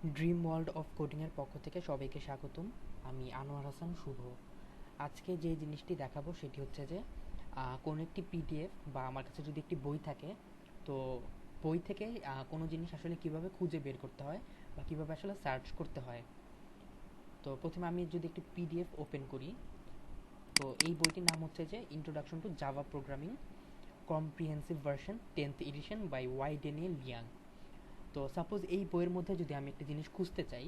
Dream world of কোডিংয়ের পক্ষ থেকে সবাইকে স্বাগতম। আমি আনোয়ার হাসান, শুভ। আজকে যে জিনিসটি দেখাবো সেটি হচ্ছে যে কোনো একটি পিডিএফ বা আমার কাছে যদি একটি বই থাকে, তো বই থেকে কোনো জিনিস আসলে কীভাবে খুঁজে বের করতে হয় বা কীভাবে আসলে সার্চ করতে হয়। তো প্রথমে আমি যদি একটি পিডিএফ ওপেন করি, তো এই বইটির নাম হচ্ছে যে introduction to Java programming comprehensive version tenth edition by Y Daniel Liang তো সাপোজ এই বইয়ের মধ্যে যদি আমি একটা জিনিস খুঁজতে চাই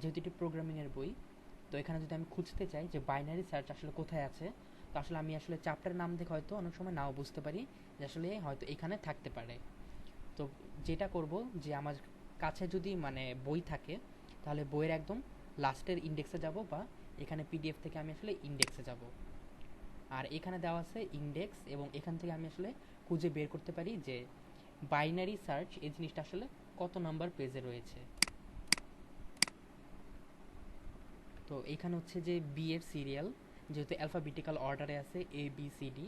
যেহেতু এটি প্রোগ্রামিংয়ের বই, তো এখানে যদি আমি খুঁজতে চাই যে বাইনারি সার্চ আসলে কোথায় আছে, তো আসলে আমি আসলে চ্যাপ্টার নাম দেখে হয়তো অনেক সময় নাও বুঝতে পারি যে আসলে হয়তো এখানে থাকতে পারে। তো যেটা করব যে আমার কাছে যদি মানে বই থাকে, তাহলে বইয়ের একদম লাস্টের ইন্ডেক্সে যাব বা এখানে পিডিএফ থেকে আমি আসলে ইন্ডেক্সে যাব। আর এখানে দেওয়া আছে ইন্ডেক্স এবং এখান থেকে আমি আসলে খুঁজে বের করতে পারি যে বাইনারি সার্চ এই জিনিসটা আসলে কত নাম্বার পেজে রয়েছে। তো এখানে হচ্ছে যে বি এর সিরিয়াল যেহেতু অ্যালফাবেটিক্যাল অর্ডারে আছে এ বি সি ডি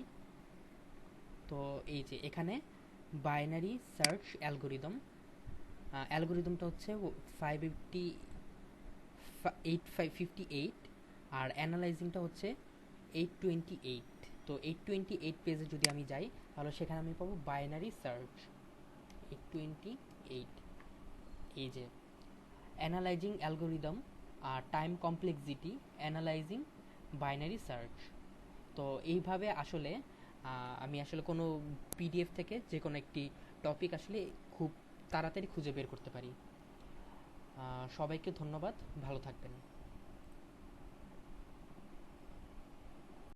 তো এই যে এখানে বাইনারি সার্চ অ্যালগোরিদম অ্যালগোরিদমটা হচ্ছে five fifty eight five fifty eight আর অ্যানালাইজিংটা হচ্ছে এইট টোয়েন্টি এইট তো এইট টোয়েন্টি এইট পেজে যদি আমি যাই, তাহলে সেখানে আমি পাবো বাইনারি সার্চ টোয়েন্টি এইট এই যে অ্যানালাইজিং অ্যালগোরিদম আর time complexity analysing binary search তো এইভাবে আসলে আমি আসলে কোনো পিডিএফ থেকে যে কোনো একটি টপিক আসলে খুব তাড়াতাড়ি খুঁজে বের করতে পারি। সবাইকে ধন্যবাদ, ভালো থাকবেন।